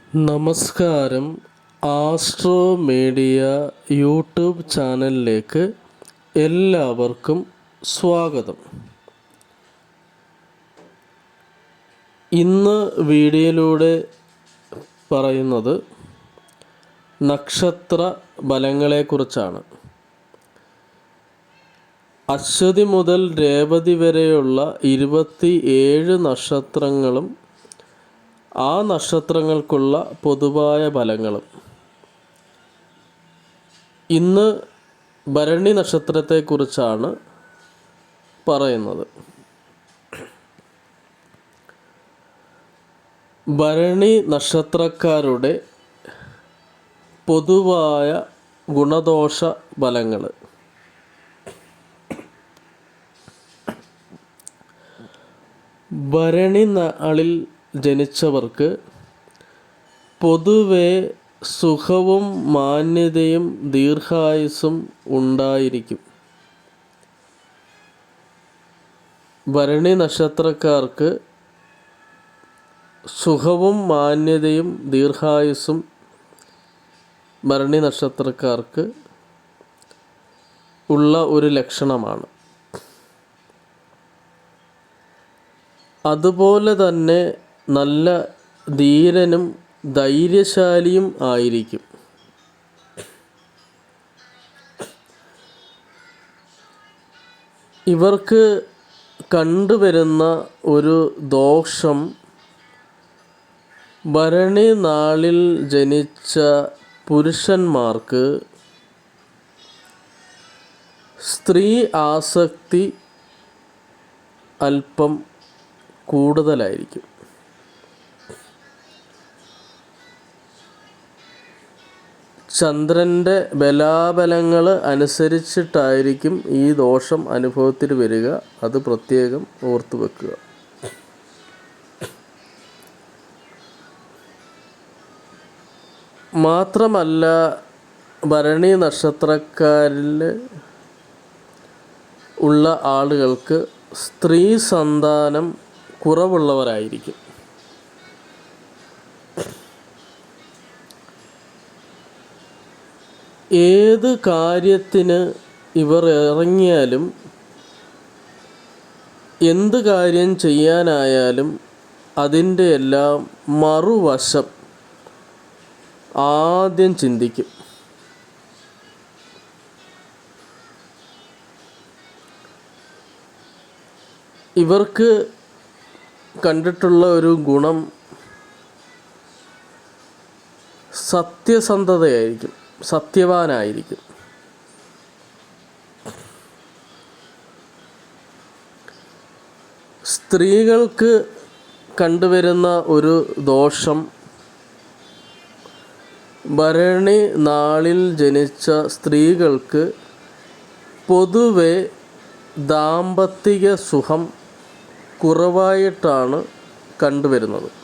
നമസ്കാരം. Astro media YouTube ചാനലിലേക്ക് എല്ലാവർക്കും സ്വാഗതം. ഇന്ന് വീഡിയോയിലൂടെ പറയുന്നത് നക്ഷത്ര ബലങ്ങളെക്കുറിച്ചാണ്. അശ്വതി മുതൽ രേവതി വരെയുള്ള ഇരുപത്തി ഏഴ് നക്ഷത്രങ്ങളും ആ നക്ഷത്രങ്ങൾക്കുള്ള പൊതുവായ ഫലങ്ങളും. ഇന്ന് ഭരണി നക്ഷത്രത്തെക്കുറിച്ചാണ് പറയുന്നത്. ഭരണി നക്ഷത്രക്കാരുടെ പൊതുവായ ഗുണദോഷ ഫലങ്ങൾ ഭരണി നാളിൽ ജനിച്ചവർക്ക് പൊതുവെ സുഖവും മാന്യതയും ദീർഘായുസ്സും ഉണ്ടായിരിക്കും. ഭരണി നക്ഷത്രക്കാർക്ക് സുഖവും മാന്യതയും ദീർഘായുസ്സും ഭരണി നക്ഷത്രക്കാർക്ക് ഉള്ള ഒരു ലക്ഷണമാണ്. അതുപോലെ തന്നെ നല്ല ധീരനും ധൈര്യശാലിയും ആയിരിക്കും. ഇവർക്ക് കണ്ടുവരുന്ന ഒരു ദോഷം ഭരണി നാളിൽ ജനിച്ച പുരുഷന്മാർക്ക് സ്ത്രീ ആസക്തി അല്പം കൂടുതലായിരിക്കും. ചന്ദ്രന്റെ ബലാബലങ്ങൾ അനുസരിച്ചിട്ടായിരിക്കും ഈ ദോഷം അനുഭവത്തിൽ വരിക. അത് പ്രത്യേകം ഓർത്തു വെക്കുക. മാത്രമല്ല ഭരണി നക്ഷത്രക്കാരിൽ ഉള്ള ആളുകൾക്ക് സ്ത്രീ സന്താനം കുറവുള്ളവരായിരിക്കും. ഏത് കാര്യത്തിന് ഇവർ ഇറങ്ങിയാലും എന്ത് കാര്യം ചെയ്യാനായാലും അതിന്റെ എല്ലാം മറുവശം ആദ്യം ചിന്തിക്കും. ഇവർക്ക് കണ്ടിട്ടുള്ള ഒരു ഗുണം സത്യസന്ധതയായിരിക്കും. സത്യവാനായിരിക്കും. സ്ത്രീകൾക്ക് കണ്ടുവരുന്ന ഒരു ദോഷം ഭരണി നാളിൽ ജനിച്ച സ്ത്രീകൾക്ക് പൊതുവെ ദാമ്പത്തിക സുഖം കുറവായിട്ടാണ് കണ്ടുവരുന്നത്.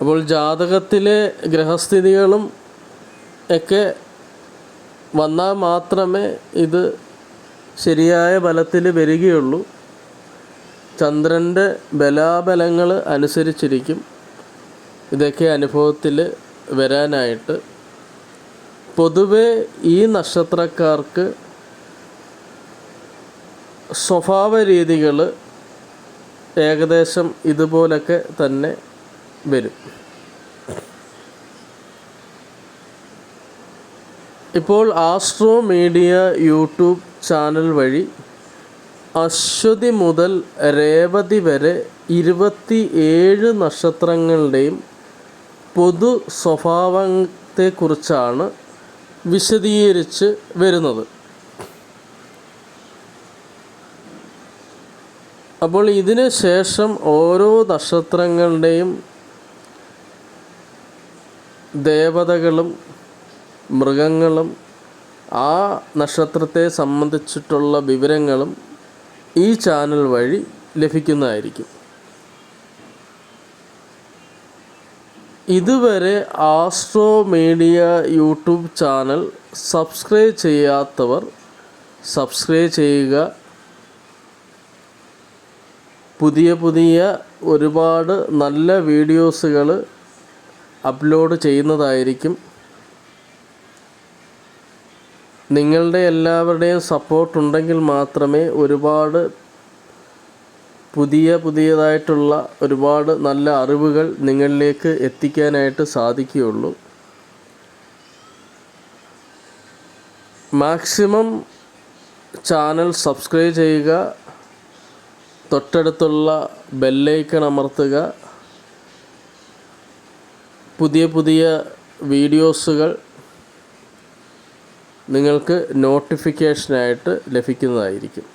അപ്പോൾ ജാതകത്തിലെ ഗ്രഹസ്ഥിതികളും ഒക്കെ വന്നാൽ മാത്രമേ ഇത് ശരിയായ ബലത്തിൽ വരികയുള്ളൂ. ചന്ദ്രന്റെ ബലാബലങ്ങൾ അനുസരിച്ചിരിക്കും. ഇതൊക്കെ അനുഭവത്തിൽ വരാനായിട്ട്. പൊതുവെ ഈ നക്ഷത്രക്കാർക്ക് സ്വഭാവ രീതികൾ ഏകദേശം ഇതുപോലൊക്കെ തന്നെ വരും. ഇപ്പോൾ ആസ്ട്രോ മീഡിയ യൂട്യൂബ് ചാനൽ വഴി അശ്വതി മുതൽ രേവതി വരെ ഇരുപത്തി ഏഴ് നക്ഷത്രങ്ങളുടെയും പൊതു സ്വഭാവത്തെക്കുറിച്ചാണ് വിശദീകരിച്ച് വരുന്നത്. അപ്പോൾ ഇതിന് ശേഷം ഓരോ നക്ഷത്രങ്ങളുടെയും ദേവതകളും മൃഗങ്ങളും ആ നക്ഷത്രത്തെ സംബന്ധിച്ചിട്ടുള്ള വിവരങ്ങളും ഈ ചാനൽ വഴി ലഭിക്കുന്നതായിരിക്കും. ഇതുവരെ astro media YouTube channel subscribe ചെയ്യാത്തവർ സബ്സ്ക്രൈബ് ചെയ്യുക. പുതിയ പുതിയ ഒരുപാട് നല്ല വീഡിയോസുകൾ അപ്ലോഡ് ചെയ്യുന്നതായിരിക്കും. നിങ്ങളുടെ എല്ലാവരുടെയും സപ്പോർട്ട് ഉണ്ടെങ്കിൽ മാത്രമേ ഒരുപാട് പുതിയ പുതിയതായിട്ടുള്ള ഒരുപാട് നല്ല അറിവുകൾ നിങ്ങളിലേക്ക് എത്തിക്കാനായിട്ട് സാധിക്കുകയുള്ളൂ. മാക്സിമം ചാനൽ സബ്സ്ക്രൈബ് ചെയ്യുക. തൊട്ടടുത്തുള്ള ബെല്ലൈക്കൺ അമർത്തുക. പുതിയ പുതിയ വീഡിയോസുകൾ നിങ്ങൾക്ക് നോട്ടിഫിക്കേഷനായിട്ട് ലഭിക്കുന്നതായിരിക്കും.